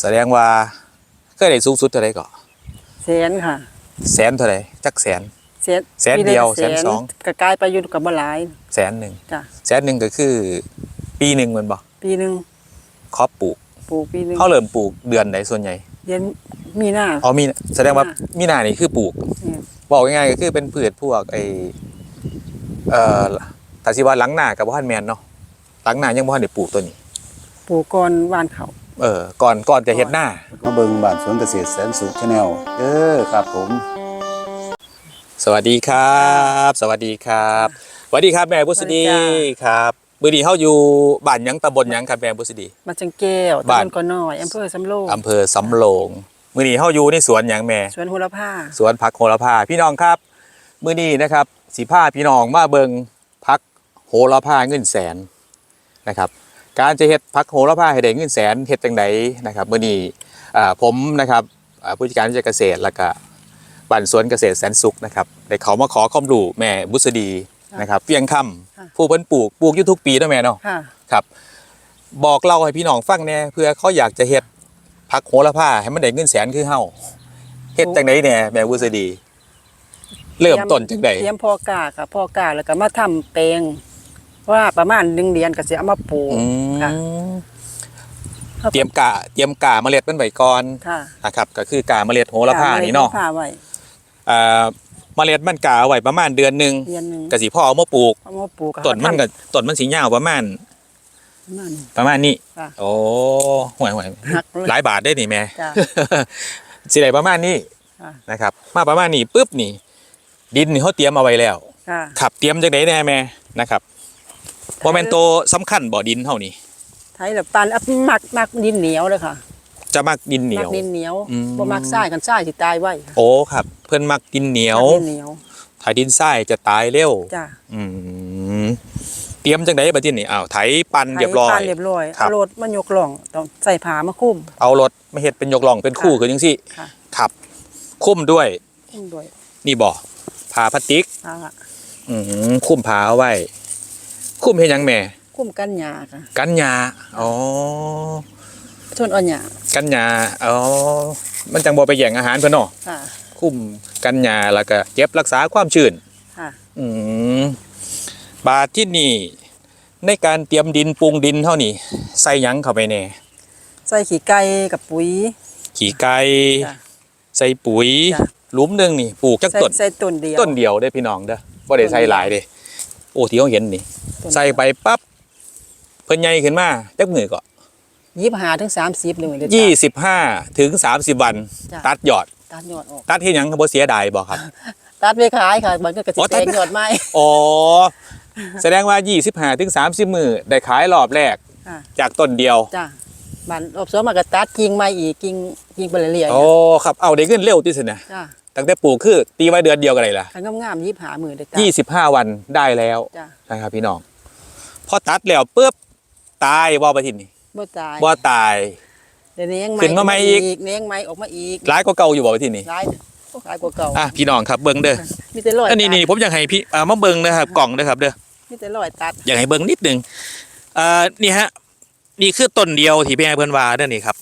แสดงว่าเคยได้สูงสุดเท่าไหร่ก็แสนค่ะ แสนเท่าไหร่จักแสน แสนแสนเดียวปีละแสนสองกระกายไปอยู่กับบ่หลายแสนหนึ่งจ้ะแสนหนึ่งก็คือ ปีหนึ่งแมันบ่ปีหนึงครอบปลูกปลูกปีหนึงเขาเริ่มปลูกเดือนไหนส่วนใหญ่เดือนมีหน้าอ๋อมีแสดงว่ามีนามีนานี่คือปลูกเนี่ยบอกง่ายๆก็คือเป็นพืชพวกไอเอ่อถ้าสิว่าหลังหน้ากับบ่ทันแมนเนาะหลังหน้ายังบ่ทันได้ปลูกตัวนี้ ปลูกก่อนหวานเขา เออก่อนก่อนจะเฮ็ดหน้ามาเบิงบ้านสวนเกษตรแสนสุขชาแนลเออครับผม สวัสดีครับ สวัสดีครับสวัสดีครับแม่บุษดีครับมื้อนี้เฮาอยู่บ้านหยังตำบลหยังครับแม่บุษดีมาจังแก้วบ้านตำบลก่อนน้อยอำเภอสำโรงอำเภอสำโรงมื้อนี้เฮาอยู่ในสวนหยังแม่ สวนโหระพาสวนผักโหระพาพี่น้องครับ มื้อนี้นะครับสิพาพี่น้องมาเบิงผักโหระพาเงินแสนนะครับ การจะเฮ็ดผักโหระพาให้ได้เงินแสนเฮ็ดจังไดนะครับมื้อนี้อ่าผมนะครับอ่าผู้จัดการวิจัยเกษตรแล้วก็บ้านสวนเกษตรแสนสุขนะครับได้เขามาขอความรู้แม่บุษดีนะครับเพียงคำผู้เพิ่นปลูกปลูกอยู่ทุกปีเนาะแม่เนาะค่ะครับ บอกเล่าให้พี่น้องฟังแหน่เพื่อเขาอยากจะเฮ็ดผักโหระพาให้มันได้เงินแสนคือเฮาเฮ็ดจังไดแหน่แม่บุษดี เริ่มต้นจังไดเตรียมพอกาค่ะพอกาแล้วก็มาทำแปลง ว่าประมาณหนึ่งเดือนก็สิเอามาปลูกอืค่ะมเตรียมกะเตรียมกะเมล็ดมันไว้ก่อนค่ะนะครับ ก็คือกะเมล็ดโหระพานี่เนาะผ้าไว้อ่าเมล็ดมันกะเอาไว้ประมาณเดือนหนึงเดือนหนึงก็สิพ่อเอามาปลูกเอามาปลูกต้นมันก็ต้นมันสิยาวประมาณประมาณนี้ ประมาณนี้ค่ะ โอ้ห่วยห่วยหักเลยหลายบาทได้นี่แม่ จ้ะ สิได้ประมาณนี้ค่ะ นะครับ มาประมาณนี้ปุ๊บนี่ ดินนี่เขาเตรียมเอาไว้แล้ว ค่ะขับเตรียมจังไดแน่แม่นะครับ บ่แม่นโตวสำคัญบ่ดินเท่านี้ไทยแบบปันอัพมักมักดินเหนียวเลยค่ะจะมักดินเหนีมัยวดินเหนียวอืม บ่มักทรายกันทรายสิตายไว้ค่ะโอ้ครับ เพิ่นมักดินเหนียวมักดินเหนียวถ้าดินทรายจะตายเร็วจ้ะอืมเตรียมจังไดบัดนี้นี่อ้าวไถปั่นเรียบร้อยไถปานเรียบร้อยครับ เอารถมายกล่องต้องใส่ผ้ามาคลุมเอารถมาเฮ็ดเป็นยกล่องเป็นคู่ค่ะคือจังซี่ค่ะ ครับคุ้มด้วยคลุมด้วยนี่บ่ผ้าพลาสติกผ้าอืมคุ้มผ้าเอาไว้ คุ้มเฮ็ดหยังแม่คลุมกันหญ้าค่ะกันหญ้าอ๋อทนอ่อนหญ้ากันหญ้าอ๋อ มันจังบ่ไปแย่งอาหารเพิ่นเนาะค่ะ คุ้มกันหญ้าแล้วก็เก็บรักษาความชื้น ค่ะ อืมบาทที่นี่ ในการเตรียมดินปรุงดินเท่านี้ใส่หยังเข้าไปแน่ใส่ขี้ไก่กับปุ๋ย ขี่ไก่จ้ะใส่ปุ๋ยจ้ะ หลุมหนึ่งนี่ปลูกจักใส่ต้นใส่ต้นเดียวต้นเดียวได้อพี่น้องเด้อบ่ได้ใส่หลายเด้โอ้ ที่เขาเห็นนี่ต้นใส่ไปปั๊บเพิ่นใหญ่ขึ้นมาจักมือก็ยี่สิบห้าถึงสามสิบหนึ่งเดือนยี่สิบห้าถึงสามสิบวันจ้ะตัดยอด ตัดยอดออก ตัดเฮ็ดหยังบ่เสียดายบ่ครับ ตัดไปขายค่ะมันก็กระอ๋ติอตัแตดกยอดไม้อ๋อแสดงว่ายี่สิบห้าถึงสามสิบมือได้ขายรอบแรกค่ะจากต้นเดียวจ้ะบันรอบสองมาก็ตัดกิ่งไม้อีกกิ่งกิ่งไปเรื่อยๆโอ้ครับเอาได้เงินเร็วที่สุดนะจ้ะ ตั้งแต่ปลูกคือ ตีไว้เดือนเดียวกันเลยล่ะถ้างามๆยี่สิบห้าหมื่นได้ตัดยี่สิบห้าวันได้แล้วจ้ะนะครับพี่น้องพอตัดแล้วปุ๊บตายบ่ประทินนี่บ่ตายบ่ตายเดี๋ยวนี้ยังขึ้นมาใหม่อีกเลี้ยงไม้ออกมาอีกร้ายก็เก่าอยู่บ่ประทินนี่ร้ายโอ้ร้ายกว่าเก่าอะพี่น้องครับเบิ่งเด้อมีแต่รอยอันนี้นี่ผมอยากให้พี่อ่ามาเบิ่งนะครับกล่องนะครับเด้อมีแต่รอยตัดอยากให้เบิ่งนิดนึงอ่านี่ฮะนี่คือต้นเดียวที่พี่ให้เพิ่นว่าเด้อนี่ครับ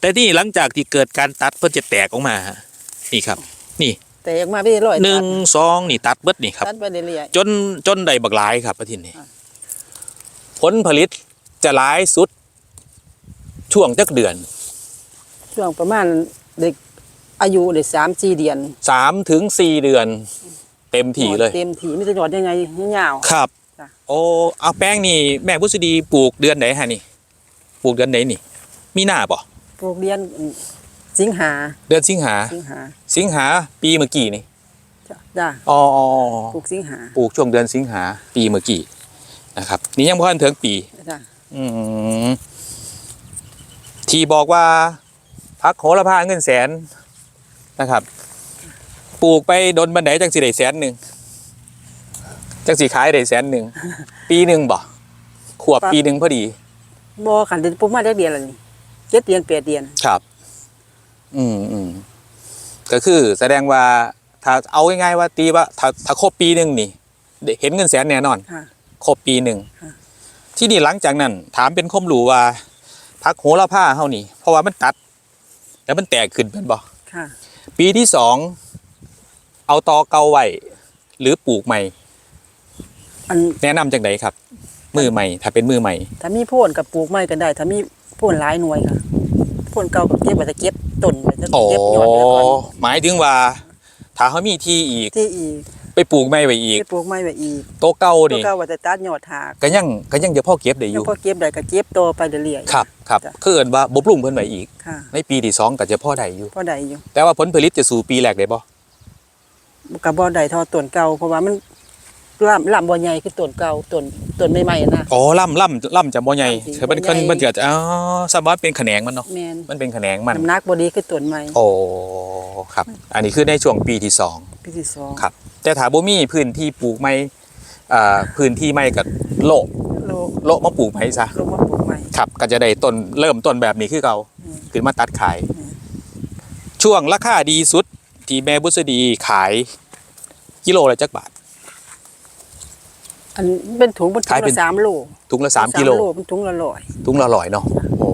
แต่นี่หลังจากที่เกิดการตัดเพิ่นจะแตกออกมาฮะ นี่ครับ นี่แต่ออกมามีแต่รอยหนึ่ตังดสองนี่ตัดเบิดนี่ครับตัดไปเรื่อยจนจนได้บักหลายครับประทินนี่อะผลผลิตจะหลายสุด ช่วงจักเดือนๆช่วงประมาณเด็กอายุได้สามสี่เดือนสามถึงสี่เดือน เต็มถี่เลย เต็มถี่มีแต่ยอดยังไงยาวครับจ้ะโอ้เอาแป้งนี่แม่พุทธดีปลูกเดือนไหนฮะนี่ ปลูกเดือนไหนนี่ มีหน้าป่ะๆปลูกเดือน สิงหาเดือนสิงหา สิงหาสิงหาปีเมื่อกี้นี่จ้ะจ้ะอ๋ออ๋อปลูกสิงหาปลูกช่วงเดือนสิงหาปีเมื่อกี้นะครับ นี่ยังพ่ทันถึงปี จ้ะอืมที่บอกว่าพักโหระพาเงินแสนนะครับ ปลูกไปโดนบันไดจังสิได้แสนหนึ่งจังสิขายได้แสนหนึ่ง ปีหนึ่งบ่ขวบปีหนึ่งพอดีบ่ขันเดือนปลูกมาได้เดือนละนี่เจ็ดเดือนแปดเดือนครับ อืมอืมก็คือแสดงว่าถ้าเอาง่ายๆว่าตีว่าถ้าถ้าครบปีหนึ่งนี่ได้เห็นเงินแสนแน่นอนค่ะ ครบปีหนึ่งค่ะที่นี่หลังจากนั้น ถามเป็นข้อมรู้ว่าพักโหระพาเฮานี่ เพราะว่ามันตัด แล้วมันแตกขึ้นเป็นบ่ค่ะ ปีที่สองเอาตอเก่าไว้หรือปลูกใหม่ อันแนะนำจังไดครับ มือใหม่ ถ้าเป็นมือใหม่ ถ้ามีโพ่นกับปลูกไม้กันได้ ถ้ามีโพ่นหลายหน่วยค่ะโพ่นเก่ากับเก็บไว้แต่เก็บ ต้นไว้จะโอ้เก็บยอดไว้ก่อนหมายถึงว่า ถ้าเขามีที่อีก ที่อีกไปปลูกใหม่ไว้อีกไปปลูกไม้ไว้อีกโตะเก่าตัวนี่เก่าไว้แต่ตัดยอดหากก็ยังก็ยังจะพ่อเก็บได้อแล้วยู่ พอเก็บได้ก็เก็บโตไปเรื่อยๆ ครับครับจ้ะ คือเอิ้นว่าบ่ปรุงเพิ่นไว้อีก ค่ะในปีที่สองก็จะพ่อได้อยู่ พอได้อยู่แต่ว่าผลผลิตจะสู่ปีแรกได้บ่กับบ่ได้เทอต้นเก่าเพราะว่ามัน ลำลำบ่ใหญ่คือต้นเก่าต้นต้นใหม่ๆนะ อ๋อล่ำล่ำล่ำจะบ่ใหญ่ล่ำสิแต่มันบ่ใหญ่มันเกิดอ๋อสมมติเป็นแขนงมันเนาะแม่นมันเป็นแขนงมันน้ำหนักบ่ดีคือต้นใหม่โอ้ครับ อันนี้คือในช่วงปีที่สองปีที่สองครับ แต่ถ้าบ่มีพื้นที่ปลูกไม้อ่าพื้นที่ไม้กับโลกโลกโลกมาปลูกไม้ซะลงมาปลูกใหม่ครับก็จะได้ต้นเริ่มต้นแบบนี้คือเก่าอืมขึ้นมาตัดขายอืมช่วงราคาดีสุดที่แม่บุษดีขายกิโลละจักบาท อันเป็นถุงเป็นถุขายงเป็น ละสามโลถุงละสามกิโล เป็นถุงละร้อย ถุงละร้อยเนาะ โอ้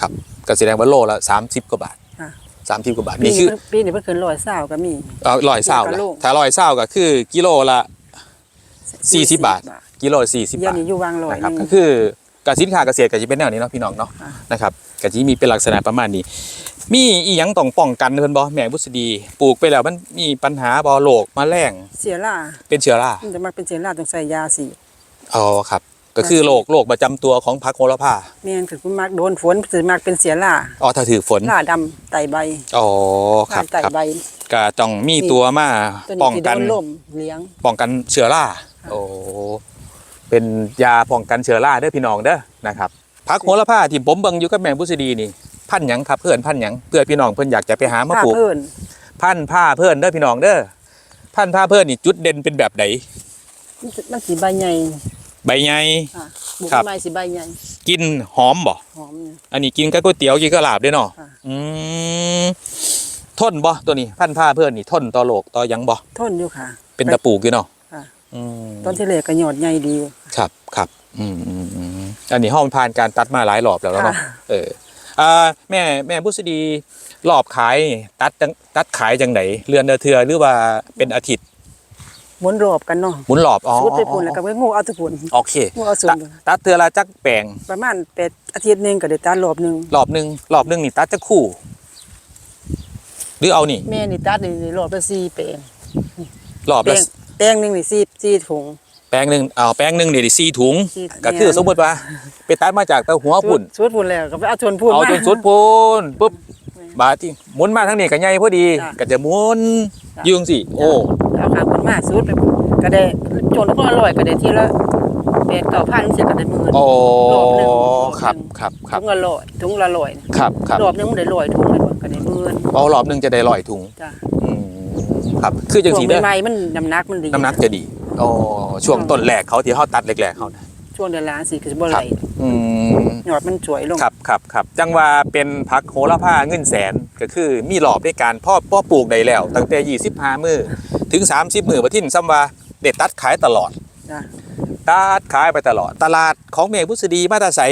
ครับก็แสดงว่าโลละสามสิบกว่าบาทค่ะ สามสิบกว่าบาทปีนี่นี้คือ เพิ่นปีนี้เพิ่นขึ้นร้อยเศร้าก็มี เอาร้อยเศร้าเดี๋ยวก็ละโล ถ้าร้อยเศร้าก็คือกิโลละสี่สิบบาท กิโลสี่สิบเดี๋ยวบาทนี้อยู่วางร้อยนะครับหก็นึงคือ การสินค้าเกษตรก็จะเป็นแนวนี้เนาะพี่น้องเนาะค่ะนะครับก็จะมีเป็นลักษณะประมาณนี้ มีอีหยังต้องป้องกันเพิ่นบ่แม่บุษดีปลูกไปแล้วมันมีปัญหาบ่โรคแมลงเสียล่าเป็นเชื้อรามันจะมาเป็นเสียล่าต้องใส่ยาสีอ๋อครับ ก็คือโรคโรคประจำตัวของผักโหระพาแม่นคือมักโดนฝนสิมักเป็นเสียล่าอ๋อถ้าถือฝนล่าดำไตใบอ๋อครับไตครับใบก็ต้องมีตัวมาตัวป้นี้องสิโดกันนลมเลี้ยงป้องกันเชื้อราโอ้ เป็นยาป้องกันเชื้อราเด้อพี่น้องเด้อนะครับผักโหระพาที่ผมเบิ่งอยู่กับแม่บุษดีนี่พันธุ์หยังครับเพื่อนพันธุ์หยังเพื่อพี่น้องเพิ่นอยากจะไปหามาผ้าปลูกเพิ่นพันธุ์ผ้าเพื่อนเด้อพี่น้องเด้อพันธุ์ผ้าเพื่อนนี่จุดเด่นเป็นแบบไหนมันสิมันสิใบใหญ่ใบใหญ่ ค่ะปลูกครับ ไม้สิใบใหญ่กินหอมบ่หอมเนี่ย อันนี้กินกับก๋วยเตี๋ยวกินกับลาบด้วยเนาะค่ะ อืมทนบ่ตัวนี้พันธุ์ผ้าเพื่อนนี่ทนต่อโรคต่อหยังบ่ทนอยู่ค่ะเป็นตะปลูกอยู่เนาะค่ะ อืมตอนที่แรกก็ยอดใหญ่ดีอยู่ครับครับอืมอืมอืมอันนี้ห้องผ่านการตัดมาหลายรอบแล้วเนาะค่ะเอออ่าแม่แม่ผู้สดีรอบขายนี่ตัดจังตัดขายจังไหนเรือนเดอเทือหรือว่าเป็นอาทิตย์หมุนรอบกันเนาะหมุนรอบอ๋อสุดไปปุ่นแล้วก็ไปงูเอาแตะปุ่นโอเคงูเอาสุดตัดตัดเทือละจักแปลงประมาณเป็ดอาทิตย์หนึงก็ได้ตัดรอบหนึงรอบหนึ่งรอบหนึ่งนี่ตัดจะคู่ หรือเอานี่แม่นี่ตัดนี่รอบละ4แปลงรอบแปลละง แปลงหนึงนี่4 4ถุง แปลงหนึ่งเอาแปลงหนึ่งเดี๋ยวสี่ถุงสี่ก็คือแม่นสมมติว่าไปตัดมาจากตะหัวพุ่นสุดพุ่นแล้วก็ไปเอาชวนพุ่นเอามาจนสุดพุ่นปุ๊บบาดที่หมุนมาทั้งนี้ก็ใหญ่พอดีจ้ะก็จะหมุนจ้ะ ยืงสิโอ้เอาขางพุ่นมาสุดไปพุ่นก็ได้จนก็อร่อยก็ได้ทีละ8 9พันเสียก็ได้หมื่น โอ้รอบหนึ่งครับครับครับถุงละร้อยถุงละร้อยครับครับรอบหนึงมันได้ร้อยถุงเลยว่ะก็ได้หมื่นเอารอบหนึ่งจะได้ลอยถุง จ้ะอืม ครับคือจังช่วสีงเด้อใหม่ๆมันน้ำหนักมันดีน้ำหนักจะดีโอ้ช่วงต้นแรกเขาที่เขาตัดแรกๆเขานะ ช่วงเดือนละสิคือสิบ่ครัไหลบอืมยอดมันสวยลงครับครับครับจังว่าเป็นพักโหระพาเงินแสนก็คือมีหลอบในการพ่อพ่อปลูกได้แล้ว ตั้งแต่25มือถึง 30มือประทินซ้ำว่าเด็ดตัดขายตลอดจ้ะตัดขายไปตลอด ตลาดของเมฆพุทธดีมาตาใส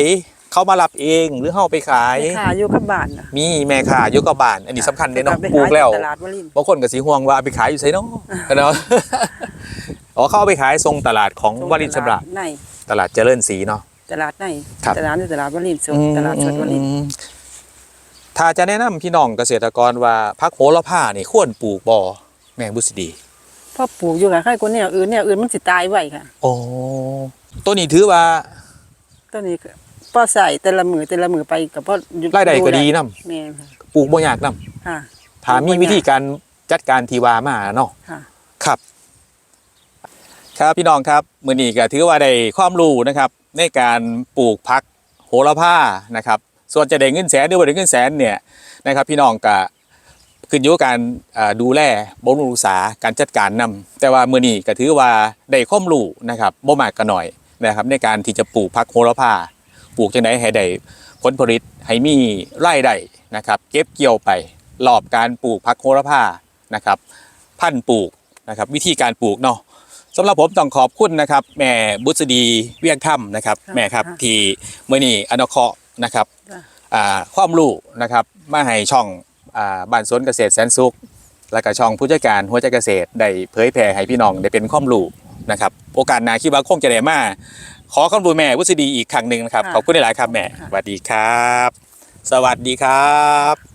เขามารับเองหรือเฮาไปขายแม่ค้าอยู่กับบ้านน่ะมีแม่ค้าอยู่กับบ้าน อันนี้สำคัญเด้เนาะไปปลูขายกแล้วตลาดวลินทร์บางคนก็สิห่วงว่าเอาไปขายอยู่ไสเนาะเนาะ อ๋อเขาเอาไปขายทรงตลาดของวลินทร์ชำราบในตลาดเจริญศรีเนาะ ตลาดในครับ ตลาดในตลาดวลินทร์สดตลาดสดวลินทร์อืมถ้าจะแนะนำพี่น้องเกษตรกรว่าพักโหระพานี่ควรปลูกบ่แม่งบุษดีพอปลูกอยู่กับใครคนแนวอื่นแนวอื่นมันสิตายไว้ค่ะ โอ้ตัวนี้ถือว่า ต้นนี้ก็ พอใส่แต่ละมือแต่ละมือไปก็พออยู่รายได้ก็ดีนํแม่นค่ะปลูกบ่ยากนํค่ะถ้ามีวิธีการจัดการทีวามาเนาะค่ะ ครับ ครับพี่น้องครับมื้อนี้ก็ถือว่าได้ความรู้นะครับ ในการปลูกพักโหระพานะครับ ส่วนจะได้เงินแสนหรือบ่ได้เงินแสนเนี่ยนะครับ พี่น้องก็ขึ้นอยู่กับการอ่าดูแลบำรุงรักษาการจัดการนำแต่ว่ามื้อนี้ก็ถือว่าได้ความรู้นะครับบ่มากก็น้อยนะครับในการที่จะปลูกพักโหระพา ปลูกจังไหนให้ได้ผลผลิตให้มีไร่ได้นะครับ เก็บเกี่ยวไปรอบการปลูกพักโคราผ้านะครับ พันปลูกนะครับ วิธีการปลูกเนาะสำหรับผมต้องขอบคุณนะครับ แม่บุษดีเวียงถ้ำนะครับ แม่ครับที่เมื่อนี้อนเคาะนะครับความรู้นะครับมาให้ช่องบ้านสวนเกษตรแสนสุข และก็ช่องผู้จัดการหัวใจเกษตรได้เผยแผ่ให้พี่น้องได้เป็นความรู้นะครับ โอกาสหน้าคิดว่าคงจะได้มา ขอขอบคุณแม่วุฒิดีอีกครั้งหนึ่งนะครับขอบคุณหลายครับแม่สวัสดีครับ สวัสดีครับ